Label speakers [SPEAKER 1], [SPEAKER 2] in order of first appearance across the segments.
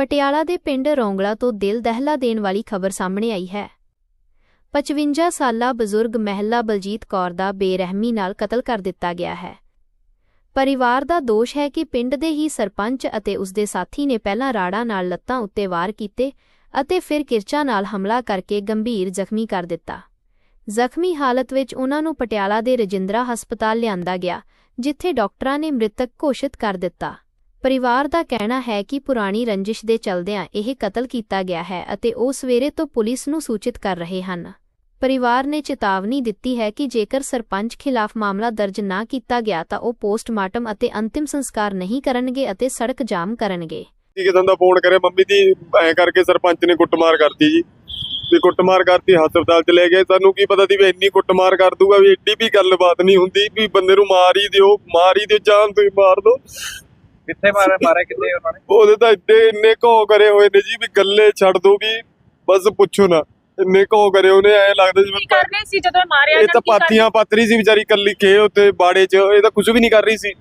[SPEAKER 1] ਪਟਿਆਲਾ ਦੇ ਪਿੰਡ ਰੌਂਗਲਾ ਤੋਂ ਦਿਲ ਦਹਿਲਾ ਦੇਣ ਵਾਲੀ ਖਬਰ ਸਾਹਮਣੇ ਆਈ ਹੈ। 55 ਸਾਲਾ ਬਜ਼ੁਰਗ ਮਹਿਲਾ ਬਲਜੀਤ ਕੌਰ ਦਾ ਬੇਰਹਿਮੀ ਨਾਲ ਕਤਲ ਕਰ ਦਿੱਤਾ ਗਿਆ ਹੈ। ਪਰਿਵਾਰ ਦਾ ਦੋਸ਼ ਹੈ ਕਿ ਪਿੰਡ ਦੇ ਹੀ ਸਰਪੰਚ ਅਤੇ ਉਸਦੇ ਸਾਥੀ ਨੇ ਪਹਿਲਾਂ ਰਾੜਾ ਨਾਲ ਲੱਤਾਂ ਉੱਤੇ ਵਾਰ ਕੀਤੇ ਅਤੇ ਫਿਰ ਕਿਰਚਾ ਨਾਲ ਹਮਲਾ ਕਰਕੇ ਗੰਭੀਰ ਜ਼ਖਮੀ ਕਰ ਦਿੱਤਾ। ਜ਼ਖਮੀ ਹਾਲਤ ਵਿੱਚ ਉਹਨਾਂ ਨੂੰ ਪਟਿਆਲਾ ਦੇ ਰਜਿੰਦਰਾ ਹਸਪਤਾਲ ਲਿਆਂਦਾ ਗਿਆ, ਜਿੱਥੇ ਡਾਕਟਰਾਂ ਨੇ ਮ੍ਰਿਤਕ ਘੋਸ਼ਿਤ ਕਰ ਦਿੱਤਾ। ਪਰਿਵਾਰ ਦਾ ਕਹਿਣਾ ਹੈ ਕਿ ਪੁਰਾਣੀ ਰੰਜਿਸ਼ ਦੇ ਚਲਦਿਆਂ ਇਹ ਕਤਲ ਕੀਤਾ ਗਿਆ ਹੈ ਅਤੇ ਉਹ ਸਵੇਰੇ ਤੋਂ ਪੁਲਿਸ ਨੂੰ ਸੂਚਿਤ ਕਰ ਰਹੇ ਹਨ। ਪਰਿਵਾਰ ਨੇ ਚੇਤਾਵਨੀ ਦਿੱਤੀ ਹੈ ਕਿ ਜੇਕਰ ਸਰਪੰਚ ਖਿਲਾਫ ਮਾਮਲਾ ਦਰਜ ਨਾ ਕੀਤਾ ਗਿਆ ਤਾਂ ਉਹ ਪੋਸਟਮਾਰਟਮ ਅਤੇ ਅੰਤਿਮ ਸੰਸਕਾਰ ਨਹੀਂ ਕਰਨਗੇ ਅਤੇ ਸੜਕ ਜਾਮ ਕਰਨਗੇ।
[SPEAKER 2] ਕੀ ਕਿਦਾਂ ਦਾ ਫੋਨ ਕਰੇ ਮੰਮੀ ਦੀ ਐ ਕਰਕੇ ਸਰਪੰਚ ਨੇ ਕੁੱਟਮਾਰ ਕਰਤੀ ਜੀ। ਵੀ ਕੁੱਟਮਾਰ ਕਰਤੀ, ਹਸਪਤਾਲ ਚ ਲੈ ਗਏ। ਸਾਨੂੰ ਕੀ ਪਤਾ ਸੀ ਵੀ ਇੰਨੀ ਕੁੱਟਮਾਰ ਕਰ ਦੂਗਾ, ਵੀ ਏਡੀ ਵੀ ਗੱਲਬਾਤ ਨਹੀਂ ਹੁੰਦੀ, ਵੀ ਬੰਦੇ ਨੂੰ ਮਾਰ ਹੀ ਦਿਓ, ਮਾਰ ਹੀ ਦਿਓ ਜਾਨ ਤੁਸੀਂ ਮਾਰ ਦੋ
[SPEAKER 3] ਕਿੱਥੇ ਮਾਰੇ ਮਾਰੇ ਕਿੱਥੇ ਉਹਨਾਂ ਨੇ?
[SPEAKER 2] ਉਹਦੇ ਤਾਂ ਇੱਡੇ ਇੰਨੇ ਘੋ ਕਰੇ ਹੋਏ ਨੇ ਜੀ ਵੀ ਗੱਲੇ ਛੱਡ ਦੋ ਵੀ ਬਸ ਪੁੱਛੋ ਨਾ। ਇੰਨੇ ਘੋ ਕਰੇ ਉਹਨੇ ਐ ਲੱਗਦਾ
[SPEAKER 4] ਕੀ
[SPEAKER 2] ਜਿਵੇਂ
[SPEAKER 4] ਕਰ ਰਹੇ ਸੀ ਜਦੋਂ ਮਾਰਿਆ
[SPEAKER 2] ਇਹ ਤਾਂ
[SPEAKER 4] ਕੀ
[SPEAKER 2] ਪਾਥੀਆਂ ਪਾਤਰੀ ਸੀ ਵਿਚਾਰੀ ਕੱਲੀ ਕੇ ਉੱਤੇ ਬਾੜੇ 'ਚ ਇਹ ਤਾਂ ਕੁਝ ਵੀ ਨਹੀਂ ਕਰ ਰਹੀ ਸੀ।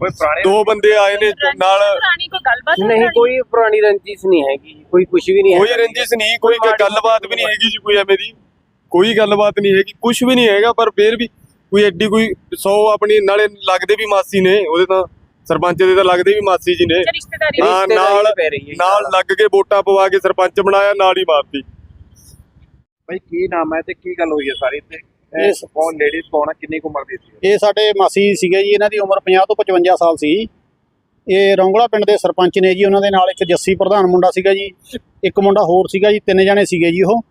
[SPEAKER 3] ਕੋਈ ਪੁਰਾਣੇ
[SPEAKER 2] ਦੋ ਬੰਦੇ ਆਏ ਨੇ ਨਾਲ
[SPEAKER 4] ਪੁਰਾਣੀ ਕੋਈ ਗੱਲਬਾਤ
[SPEAKER 5] ਨਹੀਂ
[SPEAKER 4] ਪੁਰਾਣੀ?
[SPEAKER 5] ਕੋਈ ਪੁਰਾਣੀ ਰੰਜਿਸ਼ ਨਹੀਂ ਹੈਗੀ ਕੋਈ ਕੁਝ ਵੀ ਨਹੀਂ
[SPEAKER 2] ਕੋਈ
[SPEAKER 5] ਹੈ
[SPEAKER 2] ਰੰਜਿਸ਼ ਨਹੀਂ ਕੋਈ ਗੱਲਬਾਤ ਵੀ ਨਹੀਂ ਹੈਗੀ ਜੀ ਕੋਈ ਐਵੇਂ ਦੀ। ਕੋਈ ਗੱਲਬਾਤ ਨਹੀਂ ਹੈਗੀ ਕੁਝ ਵੀ ਨਹੀਂ ਹੈਗਾ ਪਰ ਫੇਰ ਵੀ ਕੋਈ ਐਡੀ ਕੋਈ 100 ਆਪਣੀ ਨਾਲੇ ਲੱਗਦੇ ਵੀ ਮਾਸੀ ਨੇ ਉਹਦੇ ਤਾਂ ਸਰਪੰਚ ਦੇ ਤਾਂ ਲੱਗਦੇ ਵੀ ਮਾਸੀ ਜੀ ਨੇ।
[SPEAKER 4] ਰਿਸ਼ਤੇਦਾਰੀ
[SPEAKER 2] ਹਾਂ ਨਾਲ ਨਾਲ ਲੱਗ ਕੇ ਵੋਟਾਂ ਪਵਾ ਕੇ ਸਰਪੰਚ ਬਣਾਇਆ ਨਾਲ ਹੀ ਮਾਰਤੀ।
[SPEAKER 3] ਭਾਈ ਕੀ ਨਾਮ ਹੈ ਤੇ ਕੀ ਗੱਲ ਹੋਈ ਹੈ ਸਾਰੀ ਤੇ ਇਹ
[SPEAKER 6] ਇਸ-
[SPEAKER 3] ਕੌਣ ਲੇਡੀਜ਼ ਕੌਣ ਹੈ? ਕਿੰਨੀ ਕੁ ਉਮਰ ਦੀ ਸੀ?
[SPEAKER 6] ਇਹ ਸਾਡੇ ਮਾਸੀ ਸੀਗੇ ਜੀ ਇਹਨਾਂ ਦੀ ਉਮਰ 50 ਤੋਂ 55 ਸਾਲ ਸੀ। ਇਹ ਰੌਂਗਲਾ ਪਿੰਡ ਦੇ ਸਰਪੰਚ ਨੇ ਜੀ ਉਹਨਾਂ ਦੇ ਨਾਲ ਇੱਕ ਜੱਸੀ ਪ੍ਰਧਾਨ ਮੁੰਡਾ ਸੀਗਾ ਜੀ ਇੱਕ ਮੁੰਡਾ ਹੋਰ ਸੀਗਾ ਜੀ ਤਿੰਨ ਜਣੇ ਸੀਗੇ ਜੀ ਉਹ।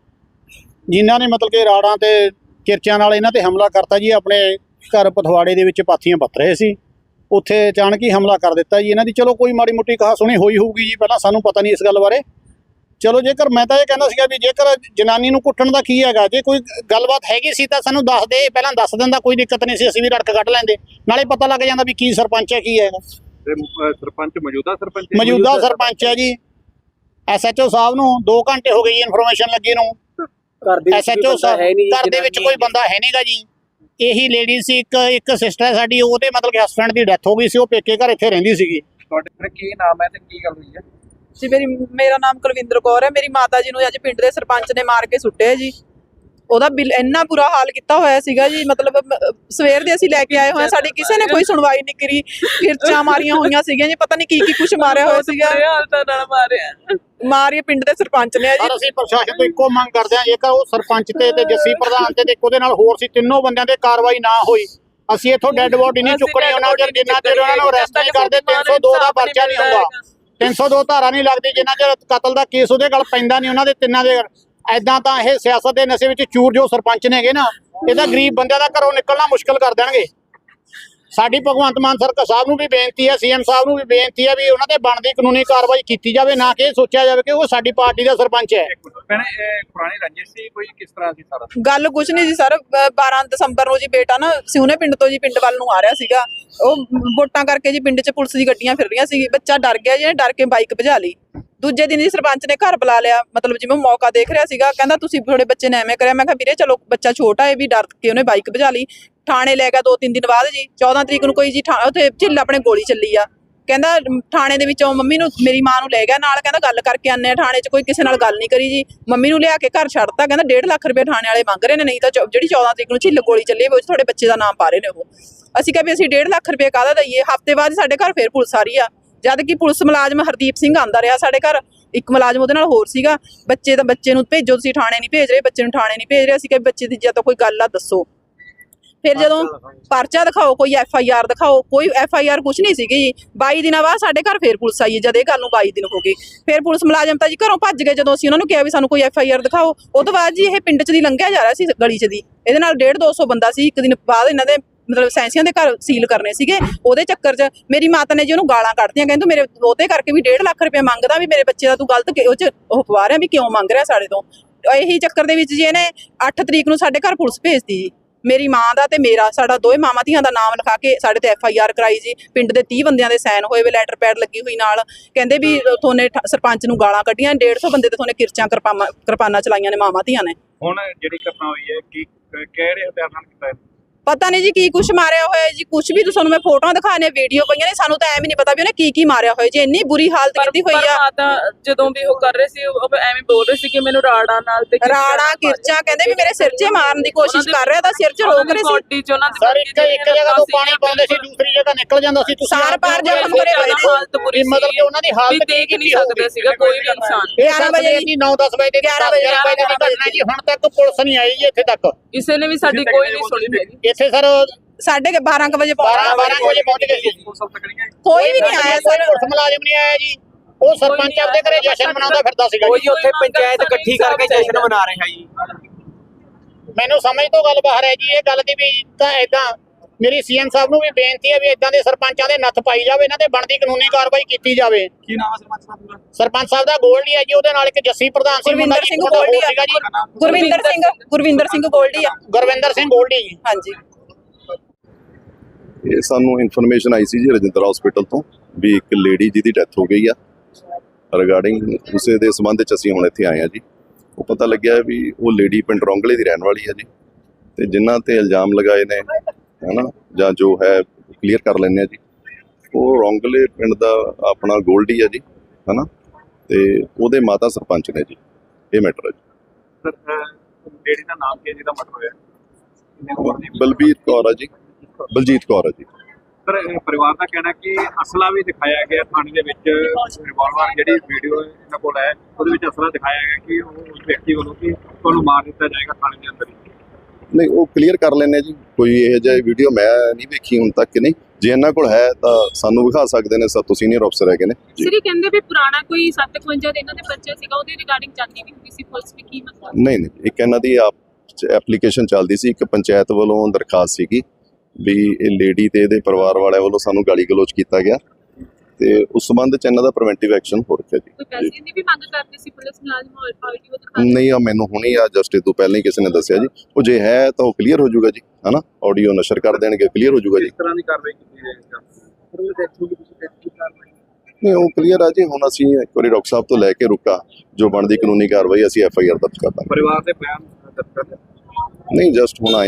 [SPEAKER 6] ਜਿਨ੍ਹਾਂ ਨੇ ਮਤਲਬ ਕਿ ਰਾੜਾਂ ਤੇ ਕਿਰਚਾਂ ਨਾਲ ਇਹਨਾਂ ਤੇ ਹਮਲਾ ਕਰਤਾ ਜੀ ਆਪਣੇ ਘਰ ਪਥਵਾੜੇ ਦੇ ਵਿੱਚ ਪਾਥੀਆਂ ਪੱਤ ਰਹੇ ਸੀ। ਉੱਥੇ ਅਚਾਨਕ ਹੀ ਹਮਲਾ ਕਰ ਦਿੱਤਾ ਜੀ। ਇਹਨਾਂ ਦੀ ਚਲੋ ਕੋਈ ਮਾੜੀ ਮੁੱਟੀ ਕਹਾ ਸੁਣੀ ਹੋਈ ਹੋਊਗੀ ਜੀ ਪਹਿਲਾਂ ਸਾਨੂੰ ਪਤਾ ਨਹੀਂ ਇਸ ਗੱਲ ਬਾਰੇ। ਚਲੋ ਜੇਕਰ ਮੈਂ ਤਾਂ ਇਹ ਕਹਿੰਦਾ ਸੀਗਾ ਵੀ ਜੇਕਰ ਜਨਾਨੀ ਨੂੰ ਕੁੱਟਣ ਦਾ ਕੀ ਹੈਗਾ ਜੇ ਕੋਈ ਗੱਲਬਾਤ ਹੈਗੀ ਸੀ ਤਾਂ ਸਾਨੂੰ ਦੱਸ ਦੇ ਪਹਿਲਾਂ ਦੱਸ ਦਿੰਦਾ ਕੋਈ ਦਿੱਕਤ ਨਹੀਂ ਸੀ ਅਸੀਂ ਵੀ ਰੜਕ ਕੱਢ ਲੈਂਦੇ। ਨਾਲੇ ਪਤਾ ਲੱਗ ਜਾਂਦਾ ਵੀ ਕੀ ਸਰਪੰਚ ਹੈ ਕੀ ਹੈ।
[SPEAKER 3] ਸਰਪੰਚ ਮੌਜੂਦਾ ਸਰਪੰਚ ਹੈ?
[SPEAKER 6] ਮੌਜੂਦਾ ਸਰਪੰਚ ਹੈ ਜੀ। ਐਸਐਚਓ ਸਾਹਿਬ ਨੂੰ 2 ਘੰਟੇ ਹੋ ਗਏ ਜੀ ਇਨਫੋਰਮੇਸ਼ਨ ਲੱਗੀ ਨੂੰ। ਐਸਐਚਓ ਸਾਹਿਬ ਘਰ ਦੇ ਵਿੱਚ ਕੋਈ ਬੰਦਾ ਹੈ ਨਹੀਂਗਾ ਜੀ। ਇਹੀ ਲੇਡੀ ਸੀ ਇੱਕ ਇੱਕ ਸਿਸਟਰ ਹੈ ਸਾਡੀ ਉਹਦੇ ਮਤਲਬ ਕਿ ਹਸਬੰਡ ਦੀ ਡੈਥ ਹੋ ਗਈ ਸੀ ਉਹ ਪੇਕੇ ਘਰ ਇੱਥੇ ਰਹਿੰਦੀ ਸੀਗੀ।
[SPEAKER 3] ਤੁਹਾਡੇ ਫਿਰ ਕੀ ਨਾਮ ਹੈ ਤੇ ਕੀ ਗੱਲ ਹੋਈ ਹੈ?
[SPEAKER 7] ਜੀ ਮੇਰੀ ਮੇਰਾ ਨਾਮ ਕੁਲਵਿੰਦਰ ਕੌਰ ਹੈ ਮੇਰੀ ਮਾਤਾ ਜੀ ਨੂੰ ਅੱਜ ਪਿੰਡ ਦੇ ਸਰਪੰਚ ਨੇ ਮਾਰ ਕੇ ਸੁੱਟਿਆ ਜੀ। ਉਹਦਾ ਬਿੱਲ ਇੰਨਾ ਬੁਰਾ ਹਾਲ ਕੀਤਾ ਹੋਇਆ ਸੀਗਾ ਜੀ ਮਤਲਬ ਸਵੇਰ ਦੇ ਅਸੀਂ ਲੈ ਕੇ ਆਏ ਹੋਏ ਹਾਂ ਸਾਡੀ ਕਿਸੇ ਨੇ ਕੋਈ ਸੁਣਵਾਈ ਨਹੀਂ ਕਰੀ ਕਿਰਚਾਂ ਮਾਰੀਆਂ ਹੋਈਆਂ ਸੀਗੀਆਂ ਜੀ ਪਤਾ ਨਹੀਂ ਕੀ ਕੀ ਕੁਝ ਮਾਰਿਆ ਹੋਇਆ ਸੀਗਾ।
[SPEAKER 4] ਹਾਲਤਾਂ ਨਾਲ ਮਾਰਿਆ।
[SPEAKER 7] ਮਾਰੀ ਪਿੰਡ ਦੇ ਸਰਪੰਚ ਨੇ ਜੀ।
[SPEAKER 6] ਪਰ ਅਸੀਂ ਪ੍ਰਸ਼ਾਸਨ ਤੋਂ ਇੱਕੋ ਮੰਗ ਕਰਦੇ ਹਾਂ ਜੇਕਰ ਉਹ ਸਰਪੰਚ ਤੇ ਤੇ ਜੱਸੀ ਪ੍ਰਧਾਨ ਤੇ ਇੱਕ ਉਹਦੇ ਨਾਲ ਹੋਰ ਸੀ ਤਿੰਨੋਂ ਬੰਦਿਆਂ ਤੇ ਕਾਰਵਾਈ ਨਾ ਹੋਈ। ਅਸੀਂ ਇੱਥੋਂ ਡੈੱਡ ਬੋਡੀ ਨਹੀਂ ਚੁੱਕਣੀ ਉਹਨਾਂ ਚਿਰ ਜਿੰਨਾ ਚਿਰ ਉਹਨਾਂ ਨੂੰ ਅਰੈਸਟ ਨਹੀਂ ਕਰਦੇ 302 ਦਾ ਪਰਚਾ ਨਹੀਂ ਹੁੰਦਾ। 302 ਧਾਰਾ ਨਹੀਂ ਲੱਗਦੀ ਜਿੰਨਾ ਚਿਰ ਕਤਲ ਦਾ ਕੇਸ ਉਹਦੇ ਗੱਲ ਪੈਂਦਾ ਨਹੀਂ ਉਹਨਾਂ ਦੇ ਤਿੰਨਾਂ ਦੇ ਐਦਾਂ ਤਾਂ ਇਹ ਸਿਆਸਤ ਦੇ ਨਸ਼ੇ ਵਿੱਚ ਚੂਰ ਜੋ ਸਰਪੰਚ ਨੇਗੇ ਨਾ ਇਹ ਤਾਂ ਗਰੀਬ ਬੰਦਿਆਂ ਦਾ ਘਰੋਂ ਨਿਕਲਣਾ ਮੁਸ਼ਕਲ ਕਰ ਦੇਣਗੇ। ਸਾਡੀ ਭਗਵੰਤ ਮਾਨ ਸਰਕਾਰ ਸਾਹਿਬ ਨੂੰ ਵੀ ਬੇਨਤੀ ਹੈ ਸੀਐਮ ਸਾਹਿਬ ਨੂੰ ਵੀ ਬੇਨਤੀ ਹੈ ਵੀ ਉਹਨਾਂ ਤੇ ਬਣਦੀ ਕਾਨੂੰਨੀ ਕਾਰਵਾਈ ਕੀਤੀ ਜਾਵੇ ਨਾ ਕਿ ਇਹ ਸੋਚਿਆ ਜਾਵੇ ਕਿ ਉਹ ਸਾਡੀ ਪਾਰਟੀ ਦਾ ਸਰਪੰਚ ਹੈ।
[SPEAKER 3] ਭੈਣੇ ਇਹ ਪੁਰਾਣੀ ਰੰਜਿਸ਼ ਸੀ ਕੋਈ? ਕਿਸ ਤਰ੍ਹਾਂ ਸੀ ਸਾਰਾ?
[SPEAKER 7] ਗੱਲ ਕੁਛ ਨਹੀਂ ਜੀ ਸਰ 12 ਦਸੰਬਰ ਨੂੰ ਜੀ ਬੇਟਾ ਨਾ ਸਿਉਨੇ ਪਿੰਡ ਤੋਂ ਜੀ ਪਿੰਡ ਵੱਲ ਨੂੰ ਆ ਰਿਹਾ ਸੀਗਾ। ਉਹ ਵੋਟਾਂ ਕਰਕੇ ਜੀ ਪਿੰਡ 'ਚ ਪੁਲਿਸ ਦੀ ਗੱਡੀਆਂ ਫਿਰ ਰਹੀਆਂ ਸੀ। ਬੱਚਾ ਡਰ ਗਿਆ ਜੀ ਡਰ ਕੇ ਬਾਈਕ ਭਜਾ ਲਈ। ਦੂਜੇ ਦਿਨ ਜੀ ਸਰਪੰਚ ਨੇ ਘਰ ਬੁਲਾ ਲਿਆ, ਮਤਲਬ ਜਿਵੇਂ ਮੌਕਾ ਦੇਖ ਰਿਹਾ ਸੀਗਾ, ਕਹਿੰਦਾ ਤੁਸੀਂ ਤੁਹਾਡੇ ਬੱਚੇ ਨੇ ਐਵੇਂ ਕਰਿਆ, ਮੈਂ ਕਿਹਾ ਵੀਰੇ ਚਲੋ ਬੱਚਾ ਛੋਟਾ ਹੈ ਵੀ ਡਰ ਕੇ ਉਹਨੇ ਬਾਈਕ ਭਜਾ ਲਈ, ਥਾਣੇ ਲੈ ਗਿਆ ਦੋ ਤਿੰਨ ਦਿਨ ਬਾਅਦ ਜੀ 14 ਤਰੀਕ ਨੂੰ ਕੋਈ ਜੀ ਥਾ- ਉੱਥੇ ਝਿੱਲ ਆਪਣੇ ਗੋਲੀ ਚੱਲੀ ਆ, ਕਹਿੰਦਾ ਥਾਣੇ ਦੇ ਵਿੱਚੋਂ ਮੰਮੀ ਨੂੰ, ਮੇਰੀ ਮਾਂ ਨੂੰ ਲੈ ਗਿਆ ਨਾਲ, ਕਹਿੰਦਾ ਗੱਲ ਕਰਕੇ ਆਨੇ ਆ ਥਾਣੇ 'ਚ, ਕੋਈ ਕਿਸੇ ਨਾਲ ਗੱਲ ਨਹੀਂ ਕਰੀ ਜੀ, ਮੰਮੀ ਨੂੰ ਲਿਆ ਕੇ ਘਰ ਛੱਡਤਾ, ਕਹਿੰਦਾ 1.5 ਲੱਖ ਰੁਪਏ ਥਾਣੇ ਵਾਲੇ ਮੰਗ ਰਹੇ ਨੇ, ਨਹੀਂ ਤਾਂ ਜਿਹੜੀ 14 ਤਰੀਕ ਨੂੰ ਝਿੱਲ ਗੋਲੀ ਚੱਲੀ ਉਹ ਤੁਹਾਡੇ ਬੱਚੇ ਦਾ ਨਾਮ ਪਾ ਰਹੇ ਨੇ ਉਹ। ਅਸੀਂ ਕਿਹਾ ਵੀ ਅਸੀਂ 1.5 ਲੱਖ ਰੁਪਏ ਕਾਹਦਾ ਦਈਏ, ਹਫ਼ਤੇ ਬਾਅਦ ਸਾਡੇ ਘਰ ਫੇਰ ਪੁਲਿਸ ਆ ਰਹੀ ਆ। ਜਦ ਕਿ ਪੁਲਿਸ ਮੁਲਾਜ਼ਮ ਹਰਦੀਪ ਸਿੰਘ ਆਂਦਾ ਰਿਹਾ ਸਾਡੇ ਘਰ। ਇੱਕ ਮੁਲਾਜ਼ਮ ਉਹਦੇ ਨਾਲ ਹੋਰ ਸੀਗਾ। ਬੱਚੇ ਤਾਂ ਬੱਚੇ ਨੂੰ ਭੇਜੋ ਤੁਸੀਂ ਥਾਣੇ ਨਹੀਂ ਭੇਜ ਰਹੇ ਬੱਚੇ ਨੂੰ ਥਾਣੇ ਨਹੀਂ ਭੇਜ ਰਹੇ। ਅਸੀਂ ਕਿਹਾ ਬੱਚੇ ਦੀ ਜਾਂ ਤਾਂ ਕੋਈ ਗੱਲ ਆ ਦੱਸੋ। ਫਿਰ ਜਦੋਂ ਪਰਚਾ ਦਿਖਾਓ ਕੋਈ ਐਫ ਆਈ ਆਰ ਦਿਖਾਓ ਕੋਈ ਐਫ ਆਈ ਆਰ ਕੁਝ ਨਹੀਂ ਸੀਗੀ। ਜੀ 22 ਦਿਨਾਂ ਬਾਅਦ ਸਾਡੇ ਘਰ ਫੇਰ ਪੁਲਿਸ ਆਈ ਜਦ ਇਹ ਗੱਲ ਨੂੰ 22 ਦਿਨ ਹੋ ਗਏ ਫਿਰ ਪੁਲਿਸ ਮੁਲਾਜ਼ਮ ਤਾਂ ਜੀ ਘਰੋਂ ਭੱਜ ਗਏ ਜਦੋਂ ਅਸੀਂ ਉਹਨਾਂ ਨੂੰ ਕਿਹਾ ਵੀ ਸਾਨੂੰ ਕੋਈ ਐਫ ਆਈ ਆਰ ਦਿਖਾਓ। ਉਹ ਤੋਂ ਬਾਅਦ ਜੀ ਇਹ ਪਿੰਡ 'ਚ ਦੀ ਲੰਘਿਆ ਜਾ ਰਿਹਾ ਸੀ ਗਲੀ 'ਚ ਦੀ। ਇਹਦੇ ਨਾਲ 1.5 200 ਬੰਦਾ ਸੀ। ਇੱਕ ਦਿਨ ਬਾਅਦ ਇਹਨਾਂ ਦੇ ਮਤਲਬ ਸੈਂਸੀਆਂ ਦੇ ਘਰ ਸੀਲ ਕਰਨੇ ਸੀਗੇ ਉਹਦੇ ਚੱਕਰ 'ਚ ਮੇਰੀ ਮਾਤਾ ਨੇ ਜੀ ਉਹਨੂੰ ਗਾਲਾਂ ਕੱਢਦੀਆਂ ਕਹਿੰਦੀ ਮੇਰੇ ਉਹਦੇ ਕਰਕੇ ਵੀ 1.5 ਲੱਖ ਰੁਪਏ ਮੰਗਦਾ ਵੀ ਮੇਰੇ ਬੱਚੇ ਦਾ ਤੂੰ ਗਲਤ ਕਿ- ਉਹ 'ਚ ਉਹ ਪਵਾ ਰਿਹਾ ਵੀ ਕਿਉਂ ਮੰਗ ਰਿਹਾ ਸਾਡੇ ਤੋਂ। ਇਹੀ ਚੱਕਰ ਦੇ ਵਿੱਚ ਜੀ ਇਹਨੇ 8 ਤਰੀਕ ਨੂੰ ਸਾਡੇ ਘਰ ਪੁਲਿਸ ਭੇਜਤੀ ਜੀ। ਮੇਰੀ ਮਾਂ ਦਾ ਤੇ ਮੇਰਾ ਸਾਡਾ ਦੋਵੇਂ ਮਾਵਾਂ ਧੀਆਂ ਦਾ ਨਾਮ ਲਿਖਾ ਕੇ ਸਾਡੇ ਤੇ ਐਫ ਆਈ ਆਰ ਕਰਾਈ ਜੀ। ਪਿੰਡ ਦੇ 30 ਬੰਦਿਆਂ ਦੇ ਸਾਈਨ ਹੋਏ ਵੇ ਲੈਟਰ ਪੈਡ ਲੱਗੀ ਹੋਈ ਨਾਲ। ਕਹਿੰਦੇ ਵੀ ਤੁਹਾਨੇ ਠ- ਸਰਪੰਚ ਨੂੰ ਗਾਲਾਂ ਕੱਢੀਆਂ 150 ਬੰਦੇ ਤੇ ਤੁਹਾਨੇ ਕਿਰਚਾਂ ਕਿਰਪਾਨਾਂ ਚਲਾਈਆਂ ਨੇ ਮਾਵਾਂ ਧੀਆਂ ਨੇ।
[SPEAKER 3] ਹੁਣ ਜਿਹੜੀ ਘਟਨਾ ਹੋਈ ਹੈ ਕੀ ਕਿਹੜੇ ਹਥਿਆਰ ਨਾਲ ਕੀਤਾ
[SPEAKER 7] ਪਤਾ ਨਹੀਂ ਜੀ ਕੀ ਕੁਛ ਮਾਰਿਆ ਹੋਇਆ ਜੀ ਕੁਛ ਵੀ ਤੁਹਾਨੂੰ ਮੈਂ ਫੋਟੋਆਂ ਦਿਖਾਣੇ ਵੀਡੀਓ ਪਈਆਂ ਨੇ ਸਾਨੂੰ ਤਾਂ ਐਵੇਂ ਨਹੀਂ ਪਤਾ ਵੀ ਉਹਨੇ ਕੀ ਕੀ ਮਾਰਿਆ ਹੋਇਆ ਜੀ ਇੰਨੀ ਬੁਰੀ ਹਾਲਤ ਕੀਤੀ ਹੋਈ
[SPEAKER 4] ਪਰ
[SPEAKER 7] ਆ।
[SPEAKER 4] ਮਾਤਾ ਜਦੋਂ ਵੀ ਉਹ ਕਰ ਰਹੇ ਸੀ ਉਹ ਐਵੇਂ ਬੋਲ ਰਹੇ ਸੀ ਕਿ ਮੈਨੂੰ ਰਾੜਾ ਨਾਲ ਤੇ
[SPEAKER 7] ਰਾੜਾ ਕਿਰਚਾ ਕਹਿੰਦੇ ਵੀ ਮੇਰੇ ਸਿਰ 'ਚ ਮਾਰਨ ਦੀ ਕੋਸ਼ਿਸ਼ ਕਰ ਰਿਹਾ ਤਾਂ ਸਿਰ 'ਚ ਰੋਕ ਰਹੇ ਸੀ।
[SPEAKER 4] body 'ਚ ਉਹਨਾਂ ਦੀ
[SPEAKER 6] ਸਰ ਇੱਕ ਇੱਕ ਜਗ੍ਹਾ ਤੋਂ ਪਾਣੀ ਪਾਉਂਦੇ ਸੀ ਦੂਸਰੀ ਜਗ੍ਹਾ ਨਿਕਲ ਜਾਂਦਾ ਸੀ ਤੁਸੀਂ
[SPEAKER 7] ਸਾਰ ਪਾਰ ਜ਼ਖਮ ਭਰੇ ਹੋਏ ਨੇ।
[SPEAKER 4] ਹਾਲਤ ਬੁਰੀ
[SPEAKER 6] ਮਤਲਬ ਕਿ ਉਹਨਾਂ ਦੀ ਹਾਲਤ
[SPEAKER 4] ਦੇਖ ਨਹੀਂ ਸਕਦੇ ਸੀਗਾ ਕੋਈ ਵੀ ਇਨਸਾਨ।
[SPEAKER 6] ਇਹ
[SPEAKER 7] 11
[SPEAKER 6] ਵਜੇ ਦੀ 9-10 ਵਜੇ ਦੀ
[SPEAKER 7] 11 ਵਜੇ
[SPEAKER 6] 11 ਵਜੇ ਦੀ ਘਟਨਾ ਜੀ ਹੁਣ ਤੱਕ ਪੁਲਿਸ ਨਹੀਂ ਆਈ ਜੀ ਇੱਥੇ ਤੱਕ।
[SPEAKER 4] ਕਿਸੇ ਨੇ ਵੀ ਸਾਡੀ ਕੋਈ ਨਹੀਂ ਸੁਣੀ ਹੈਗੀ।
[SPEAKER 6] ਇੱਥੇ ਸਰ
[SPEAKER 7] ਸਾਢੇ 12 ਵਜੇ
[SPEAKER 6] 12 12 ਵਜੇ ਪਹੁੰਚ ਗਏ ਸੀ
[SPEAKER 7] ਕੋਈ ਵੀ ਨਹੀਂ ਆਇਆ ਸਰ।
[SPEAKER 6] ਪੁਲਿਸ ਮੁਲਾਜ਼ਮ ਨਹੀਂ ਆਇਆ ਜੀ। ਉਹ ਸਰਪੰਚ ਆਪਦੇ ਘਰੇ ਜਸ਼ਨ ਮਨਾਉਂਦਾ ਫਿਰਦਾ ਸੀਗਾ
[SPEAKER 5] ਉਹ
[SPEAKER 6] ਜੀ।
[SPEAKER 5] ਜੀ ਉੱਥੇ ਪੰਚਾਇਤ ਇਕੱਠੀ ਕਰਕੇ ਜਸ਼ਨ ਮਨਾ ਰਿਹਾ ਜੀ।
[SPEAKER 6] ਮੈਨੂੰ ਸਮਝ ਤੋਂ ਗੱਲ ਬਾਹਰ ਹੈ ਜੀ ਇਹ ਗੱਲ ਦੀ ਵੀ ਤਾਂ ਇਦਾਂ ਮੇਰੀ ਸੀਐਮ ਸਾਹਿਬ ਨੂੰ ਵੀ ਬੇਨਤੀ ਹੈ ਵੀ ਇਦਾਂ ਦੇ ਸਰਪੰਚਾਂ ਦੇ ਨੱਥ ਪਾਈ ਜਾਵੇ ਇਹਨਾਂ ਤੇ ਬਣਦੀ ਕਾਨੂੰਨੀ ਕਾਰਵਾਈ ਕੀਤੀ ਜਾਵੇ।
[SPEAKER 3] ਕੀ ਨਾਮ ਹੈ ਸਰਪੰਚ ਸਾਹਿਬ ਦਾ?
[SPEAKER 6] ਸਰਪੰਚ ਸਾਹਿਬ ਦਾ ਗੋਲਡੀ ਹੈ ਜੀ ਉਹਦੇ ਨਾਲ ਇੱਕ ਜੱਸੀ ਪ੍ਰਧਾਨ ਸੀ
[SPEAKER 7] ਗੁਰਵਿੰਦਰ ਸਿੰਘ ਗੋਲਡੀ ਆ। ਗੁਰਵਿੰਦਰ ਸਿੰਘ ਗੁਰਵਿੰਦਰ ਸਿੰਘ ਗੋਲਡੀ ਆ।
[SPEAKER 6] ਗੁਰਵਿੰਦਰ ਸਿੰਘ ਗੋਲਡੀ ਜੀ।
[SPEAKER 7] ਹਾਂਜੀ।
[SPEAKER 2] ਇਹ ਸਾਨੂੰ ਇਨਫੋਰਮੇਸ਼ਨ ਆਈ ਸੀ ਜੀ ਰਜਿੰਦਰਾ ਹਸਪੀਟਲ ਤੋਂ ਵੀ ਇੱਕ ਲੇਡੀ ਜਿਹਦੀ ਡੈਥ ਹੋ ਗਈ ਆ। ਰਿਗਾਰਡਿੰਗ ਉਸੇ ਦੇ ਸੰਬੰਧ ਵਿੱਚ ਅਸੀਂ ਹੁਣ ਇੱਥੇ ਆਏ ਆ ਜੀ। ਉਹ ਪਤਾ ਲੱਗਿਆ ਵੀ ਉਹ ਲੇਡੀ ਪਿੰਡ ਰੌਂਗਲੇ ਦੀ ਰਹਿਣ ਵਾਲੀ ਹੈ ਜੀ। ਤੇ ਜਿਨ੍ਹਾਂ ਤੇ ਇਲਜ਼ਾਮ ਲਗਾਏ ਨੇ ਹਨਾ ਜਾਂ ਜੋ ਹੈ ਕਲੀਅਰ ਕਰ ਲੈਣੇ ਆ ਜੀ। ਉਹ ਰੌਂਗਲੇ ਪਿੰਡ ਦਾ ਆਪਣਾ ਗੋਲਡੀ ਆ ਜੀ ਹਨਾ। ਤੇ ਉਹਦੇ ਮਾਤਾ ਸਰਪੰਚ ਨੇ ਜੀ। ਇਹ ਮੈਟਰ ਹੈ ਜੀ।
[SPEAKER 3] ਸਰ ਲੇਡੀ ਦਾ ਨਾਮ ਕੀ ਹੈ ਜਿਹਦਾ ਮਰਡਰ ਹੋਇਆ?
[SPEAKER 2] ਬਲਬੀਰ ਕੌਰ ਆ ਜੀ। ਬਲਜੀਤ ਕੌਰ ਆ ਜੀ।
[SPEAKER 3] ਸਰ ਪਰਿਵਾਰ ਦਾ ਕਹਿਣਾ ਕਿ ਅਸਲਾ ਵੀ ਦਿਖਾਇਆ ਗਿਆ ਥਾਣੇ ਦੇ ਵਿੱਚ ਰਿਵਾਲਵਰ ਜਿਹੜੀ ਵੀਡੀਓ ਇਹਨਾਂ ਕੋਲ ਹੈ ਉਹਦੇ ਵਿੱਚ ਅਸਲਾ ਦਿਖਾਇਆ ਗਿਆ ਕਿ ਉਹ ਉਸ ਵਿਅਕਤੀ ਵੱਲੋਂ ਕਿ ਤੁਹਾਨੂੰ ਮਾਰ ਦਿੱਤਾ ਜਾਏਗਾ ਥਾਣੇ ਦੇ ਅੰਦਰ ਹੀ।
[SPEAKER 2] ਨਹੀਂ ਉਹ ਕਲੀਅਰ ਕਰ ਲੈਣੇ ਜੀ ਕੋਈ ਇਹ ਜਿਹੀ ਵੀਡੀਓ ਮੈਂ ਨਹੀਂ ਵੇਖੀ ਹੁਣ ਤੱਕ ਨਹੀਂ। ਜੇ ਇਹਨਾਂ ਕੋਲ ਹੈ ਤਾਂ ਸਾਨੂੰ ਵਿਖਾ ਸਕਦੇ ਨੇ ਸਭ ਤੋਂ ਸੀਨੀਅਰ ਅਫਸਰ ਹੈਗੇ ਨੇ। ਜੀ।
[SPEAKER 4] ਸਿਰੀ ਕਹਿੰਦੇ ਵੀ ਪੁਰਾਣਾ ਕੋਈ 57 ਦੇ ਇਹਨਾਂ ਦੇ ਬੱਚੇ ਸੀਗਾ ਉਹਦੇ ਰਿਗਾਰਡਿੰਗ ਜਾਂਦੀ ਵੀ ਹੁੰਦੀ ਸੀ ਪੁਲਿਸ ਵੀ ਕੀ ਮਤਲਬ?
[SPEAKER 2] ਨਹੀਂ ਨਹੀਂ ਇੱਕ ਇਹਨਾਂ ਦੀ ਆਪ ਐਪਲੀਕੇਸ਼ਨ ਚੱਲਦੀ ਸੀ ਇੱਕ ਪੰਚਾਇਤ ਵੱਲੋਂ ਦਰਖਾਸਤ ਸੀਗੀ। ਵੀ ਇਹ ਲੇਡੀ ਤੇ ਇਹਦੇ ਪਰਿਵਾਰ ਵਾਲਿਆਂ ਵੱਲੋਂ ਸਾਨੂੰ ਗਾਲੀ ਗਲੋਚ ਕੀਤਾ ਗਿਆ ਤੇ ਉਸ ਸੰਬੰਧ ਚ ਇਹਨਾਂ ਦਾ ਪ੍ਰੀਵੈਂਟਿਵ ਐਕਸ਼ਨ ਹੋ
[SPEAKER 4] ਕੋਈ
[SPEAKER 2] ਜੀ।
[SPEAKER 4] ਪੈਸੇ ਦੀ ਵੀ ਮੰਗ ਕਰਦੇ ਸੀ ਪੁਲਿਸ ਮੁਲਾਜ਼ਮ ਔਰ ਪਾਰਟੀ ਉਹ ਦਿਖਾ
[SPEAKER 2] ਨਹੀਂ ਆ ਮੈਨੂੰ ਹੁਣੀ ਆ ਜਸਟ ਇਹ ਤੋਂ ਪਹਿਲਾਂ ਹੀ ਕਿਸੇ ਨੇ ਦੱਸਿਆ ਜੀ। ਉਹ ਜੇ ਹੈ ਤਾਂ ਉਹ ਕਲੀਅਰ ਹੋ ਜਾਊਗਾ ਜੀ ਹਨਾ? ਆਡੀਓ ਨਸ਼ਰ ਕਰ ਦੇਣਗੇ ਕਲੀਅਰ ਹੋ ਜਾਊਗਾ ਜੀ।
[SPEAKER 3] ਇਸ ਤਰ੍ਹਾਂ ਦੀ ਕਾਰਵਾਈ ਕੀਤੀ ਜਾਏਗੀ
[SPEAKER 2] ਨਹੀਂ ਉਹ ਕਲੀਅਰ ਆ ਜੀ ਹੁਣ ਅਸੀਂ ਇੱਕ ਵਾਰੀ ਡਾਕਟਰ ਸਾਹਿਬ ਤੋਂ ਲੈ ਕੇ ਰੁਕਾ। ਜੋ ਬਣਦੀ ਕਾਨੂੰਨੀ ਕਾਰਵਾਈ ਅਸੀਂ ਐਫ ਆਈ ਆਰ ਦਰਜ ਕਰ ਦਾਂਗੇ।
[SPEAKER 3] ਪਰਿਵਾਰ ਦੇ ਬਿਆਨ ਦਰਜ।
[SPEAKER 2] ਨਹੀਂ ਜਸਟ ਹੁਣ ਹਾਂ